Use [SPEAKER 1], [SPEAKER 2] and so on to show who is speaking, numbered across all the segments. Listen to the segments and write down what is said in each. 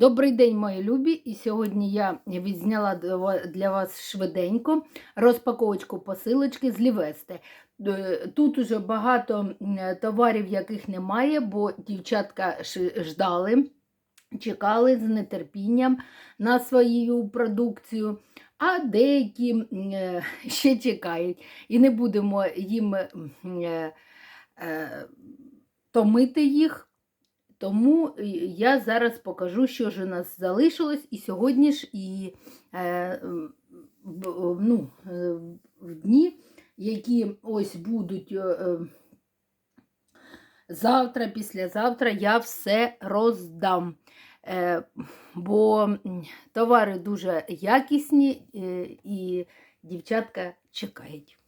[SPEAKER 1] Добрий день, мої любі! І сьогодні я відзняла для вас швиденько розпаковочку посилочки з Лівести. Е, Тут уже багато товарів, яких немає, бо дівчатка ждали, чекали з нетерпінням на свою продукцію, а деякі е, ще чекають. І не будемо їм е, томити їх. Тому е, я зараз покажу, що ж у нас залишилось, і сьогодні ж, і е, ну, е, в дні, які ось будуть е, е, завтра, післязавтра, я все роздам. Е, бо товари дуже якісні е, і дівчатка чекають.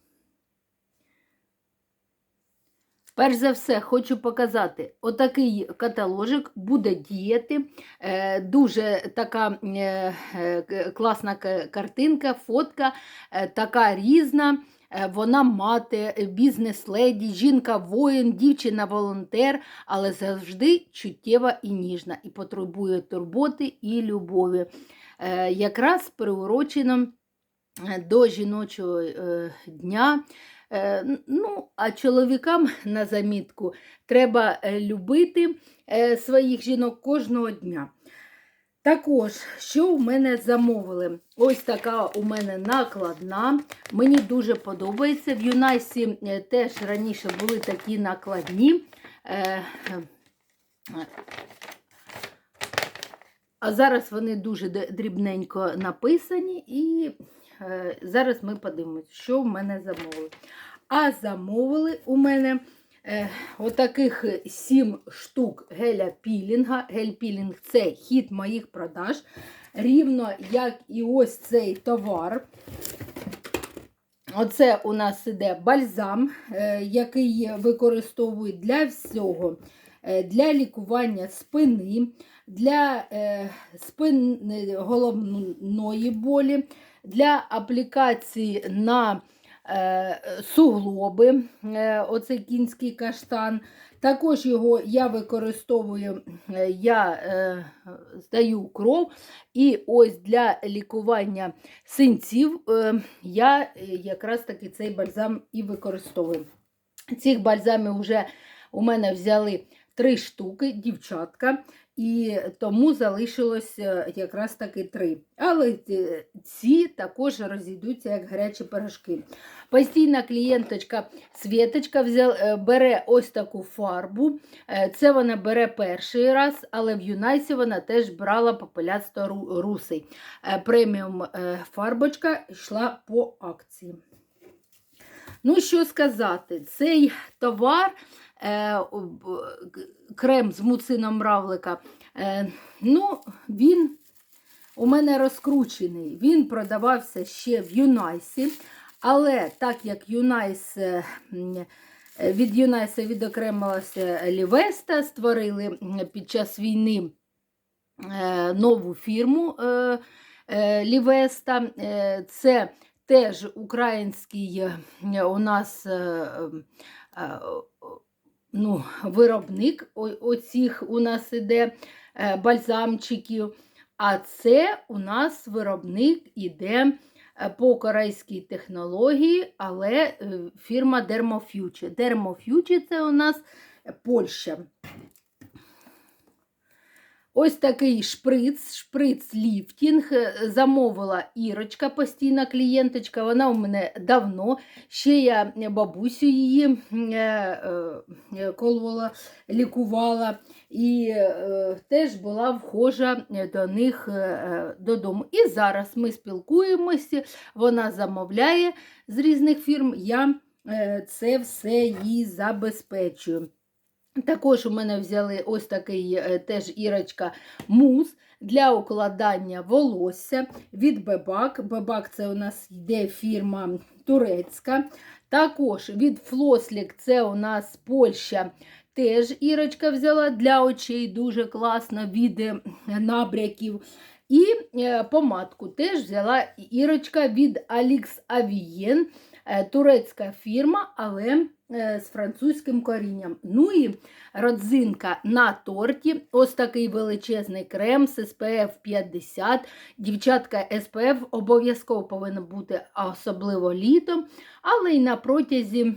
[SPEAKER 1] Перш за все, хочу показати, отакий каталожик буде діяти. Е, дуже така е, е, класна картинка, фотка, така різна. Вона мати, бізнес-леді, жінка-воїн, дівчина-волонтер, але завжди чуттєва і ніжна, і потребує турботи і любові. Якраз приурочено до жіночого дня. Е, Ну, а чоловікам на замітку треба е, любити е, своїх жінок кожного дня. Також, що в мене замовили? Ось така у мене накладна. Мені дуже подобається. В Юнайсі теж раніше були такі накладні. А зараз вони дуже дрібненько написані, і е, зараз ми подивимося, що в мене замовили. А замовили у мене е, отаких 7 штук геля пілінга. Гель-пілінг це хід моїх продаж. Рівно як і ось цей товар. Оце у нас іде бальзам, е, який використовують для всього, для лікування спини, для е, спин головної болі, для аплікації на е, суглоби, е, оцей кінський каштан. Також його я використовую, е, я е, здаю кров, і ось для лікування синців е, я е, якраз таки цей бальзам і використовую. Цих бальзамів вже у мене взяли три штуки, дівчатка, і тому залишилось е, якраз таки три. Але е, ці також розійдуться як гарячі пирожки. Постійна клієнточка Світочка взяла, е, бере ось таку фарбу. Це вона бере перший раз, але в Юнайсі вона теж брала попелясто русий. Преміум фарбочка йшла по акції. Ну, що сказати, цей товар, крем з муцином равлика, е, ну, він у мене розкручений. Він продавався ще в Юнайсі, але так як Юнайс. е, е, Від Юнайса відокремилася Лівеста, створили під час війни е, нову фірму е, е, Лівеста. Е, Це теж український е, у нас е, е, ну, виробник оцих у нас іде е, бальзамчиків. А це у нас виробник іде е, по корейській технології, але е, фірма Dermofuture. Dermofuture – це у нас Польща. Ось такий шприц, шприц ліфтінг. е, Замовила Ірочка, постійна клієнточка. Вона у мене давно. Ще я бабусю її е, е, колола, лікувала. І теж була вхожа до них додому. І зараз ми спілкуємося, вона замовляє з різних фірм. Я це все їй забезпечую. Також у мене взяли ось такий е, теж ірочка мус для укладання волосся від Бебак. Бебак це у нас йде фірма турецька. Також від Флослік це у нас Польща. Теж Ірочка взяла для очей дуже класно від е, набряків. І е, помадку теж взяла Ірочка від Alix Avien. Е, Турецька фірма, але е, з французьким корінням. Ну і родзинка на торті. Ось такий величезний крем з SPF 50. Дівчатка SPF обов'язково повинна бути, особливо літом, але й на протязі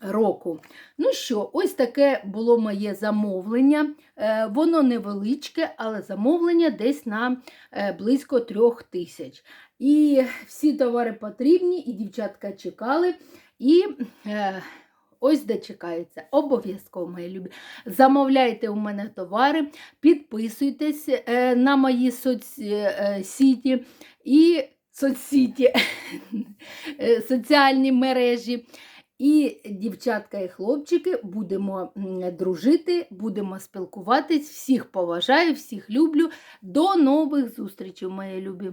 [SPEAKER 1] року. Ну що, ось таке було моє замовлення. Е, Воно невеличке, але замовлення десь на е, близько трьох тисяч. І всі товари потрібні, і дівчатка чекали. І е, ось де чекається. Обов'язково, мої любі. Замовляйте у мене товари, підписуйтесь на мої соцсіті і соцсіті, соціальні мережі. І дівчатка і хлопчики будемо дружити, будемо спілкуватись. Всіх поважаю, всіх люблю. До нових зустрічей, мої любі!